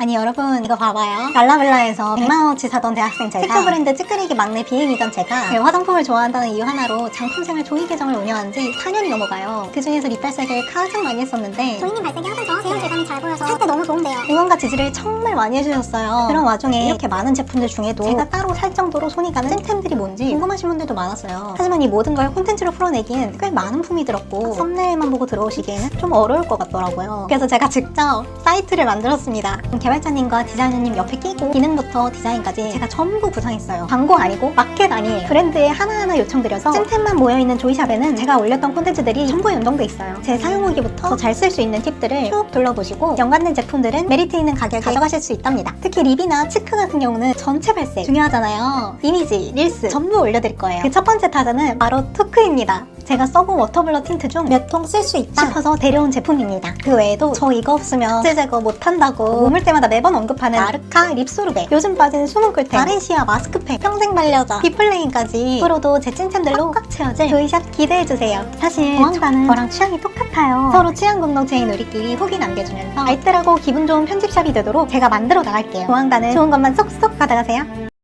아니 여러분 이거 봐봐요. 발라블라에서 100만원어치 사던 대학생 제가 팩트 브랜드 찌끄리기 막내 비행이던 제가 네, 화장품을 좋아한다는 이유 하나로 장품생활 조이 계정을 운영한 지 4년이 넘어가요. 그 중에서 립 발색을 가장 많이 했었는데 조이님 발색이 항상 저 제형 질감이 잘 보여서 지지를 정말 많이 해주셨어요. 그런 와중에 이렇게 많은 제품들 중에도 제가 따로 살 정도로 손이 가는 찐템들이 뭔지 궁금하신 분들도 많았어요. 하지만 이 모든 걸 콘텐츠로 풀어내기엔 꽤 많은 품이 들었고 썸네일만 보고 들어오시기에는 좀 어려울 것 같더라고요. 그래서 제가 직접 사이트를 만들었습니다. 개발자님과 디자이너님 옆에 끼고 기능부터 디자인까지 제가 전부 구상했어요. 광고 아니고 마켓 아니에요. 브랜드에 하나하나 요청드려서 찐템만 모여있는 조이샵에는 제가 올렸던 콘텐츠들이 전부 연동돼 있어요. 제 사용 후기부터 더 잘 쓸 수 있는 팁들을 쭉 둘러보시고 연관된 제품들은 메리트 있는 가격에 가져가실 수 있답니다. 특히 립이나 치크 같은 경우는 전체 발색 중요하잖아요. 이미지, 릴스 전부 올려드릴 거예요. 그 첫 번째 타자는 바로 토크입니다 제가 써본 워터블러 틴트 중 몇 통 쓸 수 있다 싶어서 데려온 제품입니다. 그 외에도 저 이거 없으면 질 제거 못한다고 우물 때마다 매번 언급하는 아르카 립소르베 요즘 빠진 꿀템 바렌시아 마스크팩 평생 반려자 비플레인까지 앞으로도 제 찐템들로 꽉 채워질 조이샵 기대해주세요. 사실 보안관은 저랑 취향이 똑같아요. 서로 취향 공동체인 우리끼리 후기 남겨주면서 알뜰하고 기분 좋은 편집샵이 되도록 제가 만들어 나갈게요. 보안관은 좋은 것만 쏙쏙 받아가세요.